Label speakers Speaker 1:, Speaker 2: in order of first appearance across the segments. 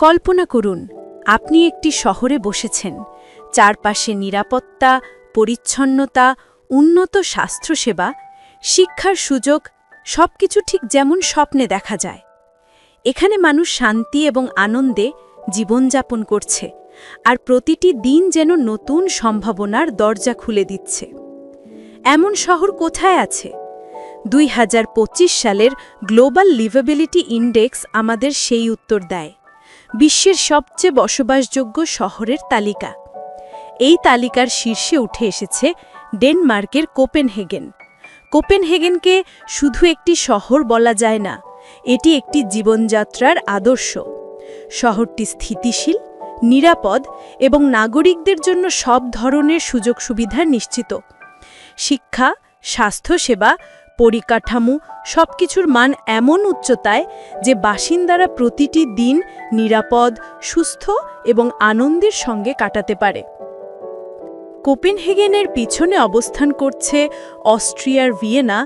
Speaker 1: কল্পনা করুন, আপনি একটি শহরে বসেছেন। চারপাশে নিরাপত্তা, পরিচ্ছন্নতা, উন্নত স্বাস্থ্যসেবা, শিক্ষার সুযোগ, সবকিছু ঠিক যেমন স্বপ্নে দেখা যায়। এখানে মানুষ শান্তি এবং আনন্দে জীবনযাপন করছে আর প্রতিটি দিন যেন নতুন সম্ভাবনার দরজা খুলে দিচ্ছে। এমন শহর কোথায় আছে? দুই হাজার পঁচিশ সালের গ্লোবাল লিভেবিলিটি ইন্ডেক্স আমাদের সেই উত্তর দেয়। বিশ্বের সবচেয়ে বসবাসযোগ্য শহরের তালিকা। এই তালিকার শীর্ষে উঠে এসেছে ডেনমার্কের কোপেনহেগেন। কোপেনহেগেনকে শুধু একটি শহর বলা যায় না, এটি একটি জীবনযাত্রার আদর্শ। শহরটি স্থিতিশীল, নিরাপদ এবং নাগরিকদের জন্য সব ধরনের সুযোগ সুবিধা নিশ্চিত। শিক্ষা, স্বাস্থ্যসেবা পরিকাঠামো, সবকিছুর মান এমন উচ্চতায় যে বাসিন্দারা প্রতিটি দিন নিরাপদ, সুস্থ এবং আনন্দের সঙ্গে কাটাতে পারে। কোপেনহেগেনের পিছনে অবস্থান করছে অস্ট্রিয়ার ভিয়েনা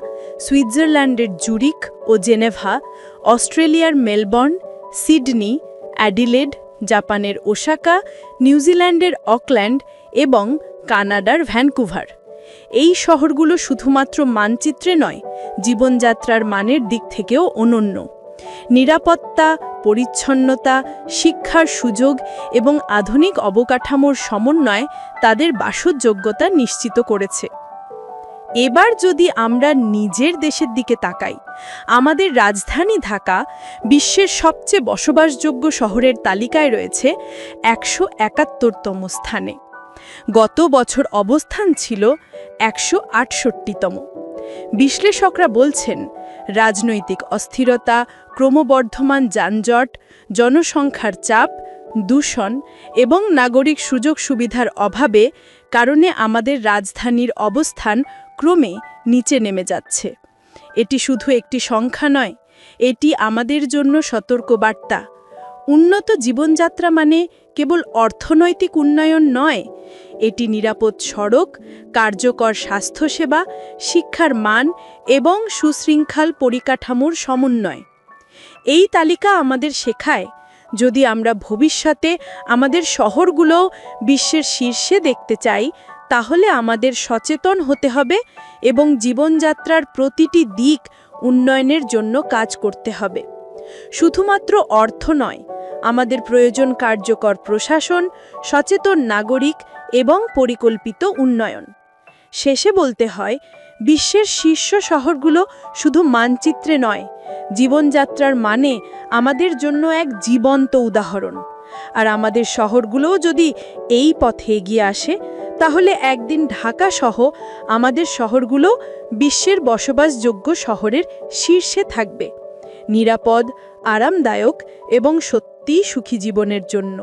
Speaker 1: সুইজারল্যান্ডের জুরিক ও জেনেভা, অস্ট্রেলিয়ার মেলবর্ন, সিডনি, অ্যাডিলেড, জাপানের ওসাকা, নিউজিল্যান্ডের অকল্যান্ড এবং কানাডার ভ্যানকুভার। এই শহরগুলো শুধুমাত্র মানচিত্রে নয়, জীবনযাত্রার মানের দিক থেকেও অনন্য। নিরাপত্তা, পরিচ্ছন্নতা, শিক্ষার সুযোগ এবং আধুনিক অবকাঠামোর সমন্বয় তাদের বাসযোগ্যতা নিশ্চিত করেছে। এবার যদি আমরা নিজের দেশের দিকে তাকাই, আমাদের রাজধানী ঢাকা বিশ্বের সবচেয়ে বসবাসযোগ্য শহরের তালিকায় রয়েছে একশো একাত্তরতম স্থানে। গত বছর অবস্থান ছিল একশো আটষট্টিতম। বিশ্লেষকরা বলছেন, রাজনৈতিক অস্থিরতা, ক্রমবর্ধমান যানজট, জনসংখ্যার চাপ, দূষণ এবং নাগরিক সুযোগ সুবিধার অভাবে কারণে আমাদের রাজধানীর অবস্থান ক্রমে নিচে নেমে যাচ্ছে। এটি শুধু একটি সংখ্যা নয়, এটি আমাদের জন্য সতর্কবার্তা। উন্নত জীবনযাত্রা মানে কেবল অর্থনৈতিক উন্নয়ন নয়, এটি নিরাপদ সড়ক, কার্যকর স্বাস্থ্যসেবা, শিক্ষার মান এবং সুশৃঙ্খল পরিকাঠামোর সমন্বয়। এই তালিকা আমাদের শেখায়, যদি আমরা ভবিষ্যতে আমাদের শহরগুলো বিশ্বের শীর্ষে দেখতে চাই, তাহলে আমাদের সচেতন হতে হবে এবং জীবনযাত্রার প্রতিটি দিক উন্নয়নের জন্য কাজ করতে হবে। শুধুমাত্র অর্থ নয় আমাদের প্রয়োজন কার্যকর প্রশাসন, সচেতন নাগরিক এবং পরিকল্পিত উন্নয়ন। শেষে বলতে হয়, বিশ্বের শীর্ষ শহরগুলো শুধু মানচিত্রে নয়, জীবনযাত্রার মানে আমাদের জন্য এক জীবন্ত উদাহরণ। আর আমাদের শহরগুলোও যদি এই পথে এগিয়ে আসে, তাহলে একদিন ঢাকা সহ আমাদের শহরগুলো বিশ্বের বসবাসযোগ্য শহরের শীর্ষে থাকবে। নিরাপদ, আরামদায়ক এবং সত্যিই সুখী জীবনের জন্য।